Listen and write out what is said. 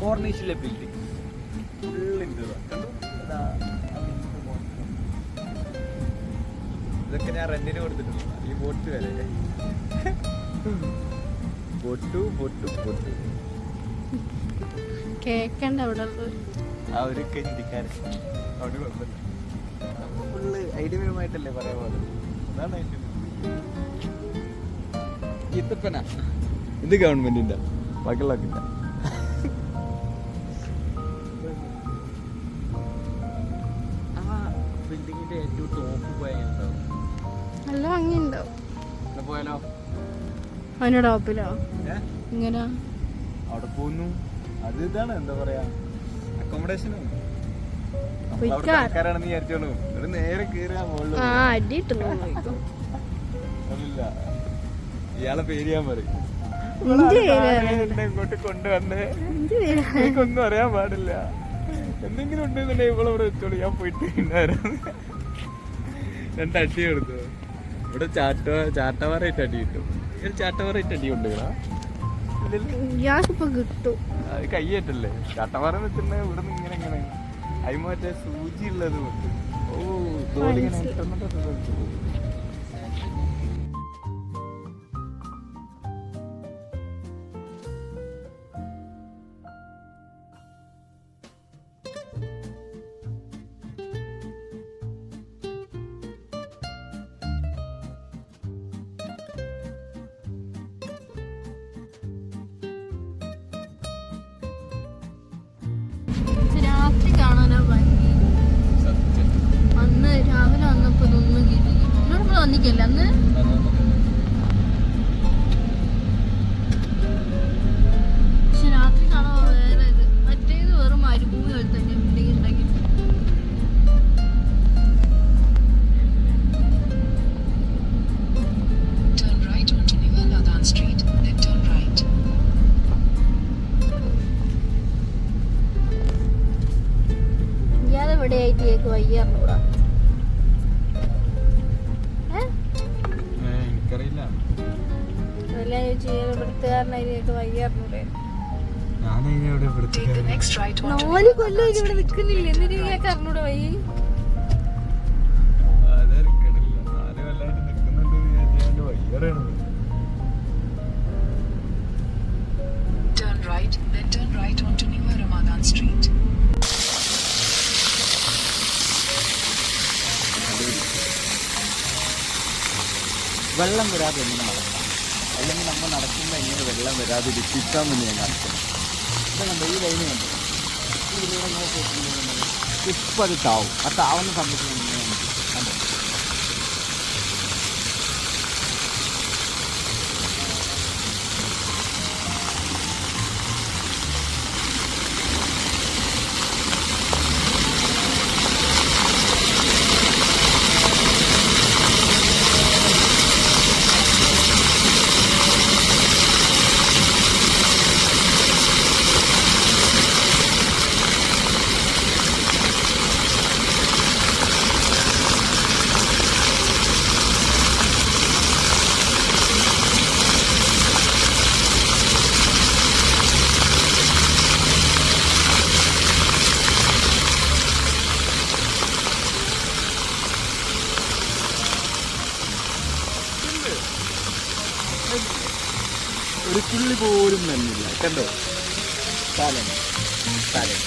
കോർണീഷിലെ building ഫുള്ളിന്റെ. ഇതൊക്കെ ഞാൻ റെന്റിന് കൊടുത്തിട്ടുണ്ട്. ഈ ബോട്ട് വരെ ബൊട്ടു ബൊട്ടു ബൊട്ടു കേക്കണ്ട അവിടെ അവരൊക്കെ ആ ഒരു ഹിന്ദിക്കാരൻ അവിടെ കുഴപ്പമില്ല ഫുള്ള് ഐഡിയപരമായിട്ടല്ലേ പറയാൻ പോകുന്നത്? അതാണ് അതിന്റെ ഇത്തപ്പന ഇത്. ഗവൺമെന്റിന്റെ ബാക്കിയുള്ളതൊക്കെ ബിൽഡിങ്ങിന്റെ ഏറ്റവും ടോപ്പ് പോയാൽ നല്ല ഭംഗിയുണ്ടാവും പോയാലോ? അതിന്റെ ടോപ്പിലോ? ഏ? ഇങ്ങനെ. അവിടെ പോകുന്നു അത് ഇതാണ് എന്താ പറയാ? അക്കോമഡേഷനും പൊയ്ക്കാ. ആൾക്കാരാണെന്ന് വിചാരിച്ചോളൂ. ഇവിടെ നേരെ കേറുക മുകളിൽ ഇയാളെ പേര് ഞാൻ പറയും. ഇങ്ങോട്ട് കൊണ്ടുവന്ന്. എനിക്കൊന്നും അറിയാൻ പാടില്ല. എന്തെങ്കിലും ഉണ്ടെന്നുണ്ടെങ്കിൽ ഇവളെ ഇവിടെ വെച്ചോളൂ. ഞാൻ പോയിട്ട് വരാം രണ്ട് അടി കൊടുത്തു ഇവിടെ ചാട്ട ചാട്ടവാറായിട്ട് അടി കിട്ടും ഇവിടെ ചാട്ടവാറായിട്ട് അടി കൊണ്ടുവരാ ഇയാൾക്കിപ്പൊ കിട്ടും അത് കയ്യേറ്റല്ലേ ചാട്ടവാറ വെച്ചിട്ട് ഇവിടെ നിന്ന് ഇങ്ങനെ ഇങ്ങനെ അതിന് മറ്റേ സൂചി ഉള്ളത് ഓ തോലിങ്ങനെ മനസ്സിലായി. വന്നിക്കല്ലേ അന്ന്? പക്ഷെ രാത്രി കാണാൻ വേറെ ഇത്. മറ്റേത് വെറും മരുഭൂമി പോലെ തന്നെ ബിൽഡിംഗ് ഉണ്ടാക്കി. Turn right എനിക്കറിയില്ല. അതെല്ലാം ചോദിച്ചു the next right onto നാല് കൊല്ലം ഇവിടെ. നിൽക്കുന്നില്ല എന്നിട്ട് കേക്ക് അറിഞ്ഞൂടെ വയ്യ വയ്യറാണ് വെള്ളം വരാതെ എങ്ങനെ നടക്കാം? അല്ലെങ്കിൽ നമ്മൾ നടക്കുമ്പോൾ എങ്ങനെ വെള്ളം വരാതെ രക്ഷിക്കാൻ വേണ്ടി ഞാൻ കാണിക്കണം ഇത് ഈ ലൈന് കണ്ടു? ഇപ്പം അത് താവും. ആ താവുന്ന സമയത്ത് ഒരു തുള്ളി പോലും നന്നില്ല. കണ്ടോ? സ്ഥലം സ്ഥലം